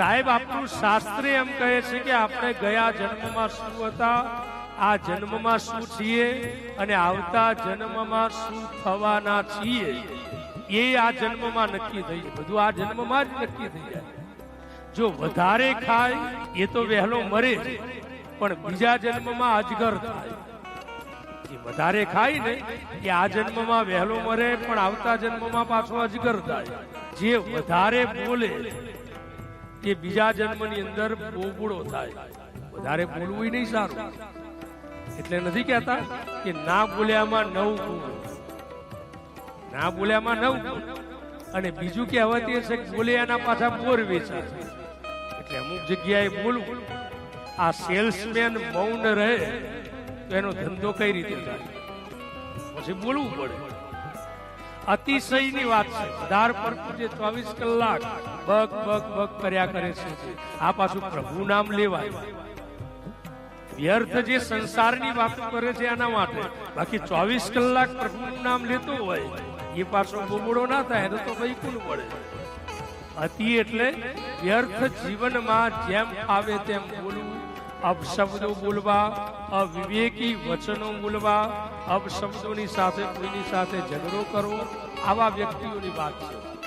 સાહેબ આપણું શાસ્ત્ર એમ કહે છે કે આપણે ગયા જન્મમાં શું હતા? આ જન્મમાં શું છીએ? અને આવતા જન્મમાં શું થવાના છીએ? એ આ જન્મમાં નક્કી થઈ જાય. બધું આ જન્મમાં જ નક્કી થઈ જાય. જો વધારે ખાય, એ તો વહેલો મરે પણ બીજા જન્મમાં અજગર થાય. એ વધારે ખાય ને, એ આ જન્મમાં વહેલો મરે, પણ આવતા જન્મમાં પાછો અજગર થાય. જે વધારે બોલે એ બીજા જન્મની અંદર બોબડો થાય. વધારે બોલવું નહીં સારું. એટલે નથી કહેતા કે ના બોલ્યામાં નવ ગુણ. ના બોલ્યામાં નવ ગુણ. અને બીજું કહેવાતી હશે કે બોલ્યાના પાછા બોર વેચાય. એટલે અમુક જગ્યાએ બોલવું. આ સેલ્સમેન મૌન રહે તો એનો ધંધો કઈ રીતે થાય? પછી બોલવું પડે. અતિશયની વાત છે. ધાર પર જે ચોવીસ કલાક. બગ બગ બગ કર્યા કરે છે. આ પાછું પ્રભુ નામ લેવાય. વ્યર્થ જે સંસારની વાતો કરે છે આના માટે. બાકી ચોવીસ કલાક પ્રભુનું નામ લેતો હોય, એ પાછો બોબડો ના થાય, એને તો ભાઈ કુલ પડે અતિ એટલે વ્યર્થ જીવનમાં જેમ આવે તેમ બોલવું અપશબ્દો બોલવા, અવિવેકી વચનો બોલવા, અપશબ્દોની સાથે કોઈની સાથે ઝઘડો કરવો આવા વ્યક્તિઓની વાત છે.